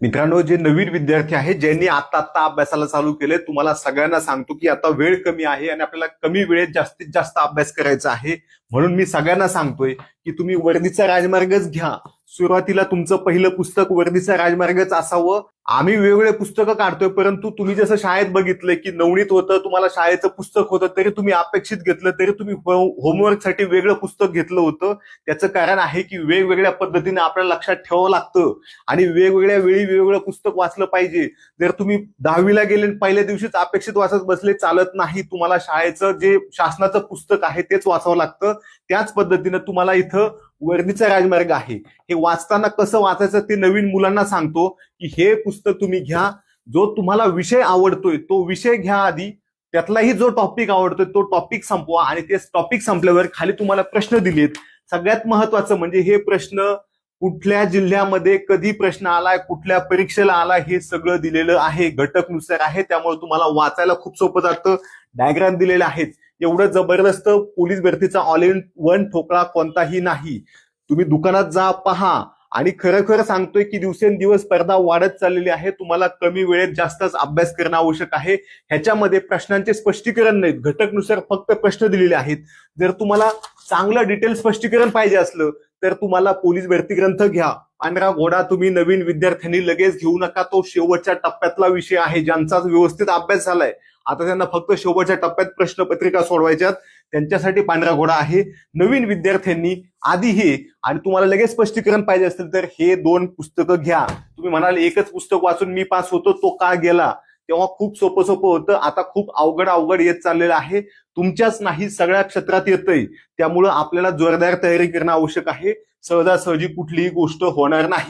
मित्रांनो जे नवीन विद्यार्थी आहेत ज्यांनी आता आता अभ्यासाला चालू केले तुम्हाला सगळ्यांना सांगतो की आता वेळ कमी आहे आणि आपल्याला कमी वेळेत जास्तीत जास्त अभ्यास करायचा आहे. म्हणून मी सगळ्यांना सांगतोय की तुम्ही वर्दीचा राजमार्गच घ्या. सुरुवातीला तुमचं पहिलं पुस्तक वर्दीचा राजमार्गच असावं. आम्ही वेगवेगळे पुस्तकं काढतोय परंतु तुम्ही जसं शाळेत बघितलं की नवनीत होतं तुम्हाला शाळेचं पुस्तक होतं तरी तुम्ही अपेक्षित घेतलं तरी तुम्ही होमवर्कसाठी वेगळं पुस्तक घेतलं होतं. त्याचं कारण आहे की वेगवेगळ्या पद्धतीने आपल्याला लक्षात ठेवावं लागतं. आणि वेगवेगळ्या वेळी वेगवेगळं पुस्तक वाचलं पाहिजे. जर तुम्ही दहावीला गेले आणि पहिल्या दिवशीच अपेक्षित वाचत बसले चालत नाही तुम्हाला शाळेचं जे शासनाचं पुस्तक आहे तेच वाचावं लागतं. त्याच पद्धतीनं तुम्हाला इथं वर्दीचा राजमार्ग आहे. हे वाचताना कसं वाचायचं ते नवीन मुलांना सांगतो की हे पुस्तक तुम्ही घ्या. जो तुम्हाला विषय आवडतोय तो विषय घ्या आधी. त्यातलाही जो टॉपिक आवडतोय तो टॉपिक संपवा आणि ते टॉपिक संपल्यावर खाली तुम्हाला प्रश्न दिलेत. सगळ्यात महत्वाचं म्हणजे हे प्रश्न कुठल्या जिल्ह्यामध्ये कधी प्रश्न आलाय कुठल्या परीक्षेला आलाय हे सगळं दिलेलं आहे. घटकनुसार आहे त्यामुळे तुम्हाला वाचायला खूप सोपं जातं. डायग्राम दिलेले आहेत एवढं जबरदस्त पोलीस भरतीचा ऑल इन वन ठोकळा कोणताही नाही. तुम्ही दुकानात जा पहा. आणि खरं खरं सांगतोय की दिवसेंदिवस स्पर्धा वाढत चाललेली आहे. तुम्हाला कमी वेळेत जास्तच अभ्यास करणं आवश्यक आहे. ह्याच्यामध्ये प्रश्नांचे स्पष्टीकरण नाहीत. घटकनुसार फक्त प्रश्न दिलेले आहेत. जर तुम्हाला चांगलं डिटेल स्पष्टीकरण पाहिजे असलं तर तुम्हाला पोलीस भरती ग्रंथ घ्या. पांढरा घोडा तुम्ही नवीन विद्यार्थ्यांनी लगेच घेऊ नका. तो शेवटच्या टप्प्यातला विषय आहे ज्यांचा व्यवस्थित अभ्यास झालाय. आता त्यांना फक्त शेवटच्या टप्प्यात प्रश्नपत्रिका सोडवायच्यात. त्यांच्यासाठी पांढरा घोडा आहे. नवीन विद्यार्थ्यांनी आधी हे आणि तुम्हाला लगेच स्पष्टीकरण पाहिजे असेल तर हे दोन पुस्तकं घ्या. तुम्ही म्हणाल एकच पुस्तक वाचून मी पास होतो तो का गेला? तेव्हा खूप सोपं सोपं होतं. आता खूप अवघड अवघड येत चाललेलं आहे. तुमच्याच नाही सगळ्या क्षेत्रात येतंय. त्यामुळं आपल्याला जोरदार तयारी करणं आवश्यक आहे. सहजासहजी कुठलीही गोष्ट होणार नाही.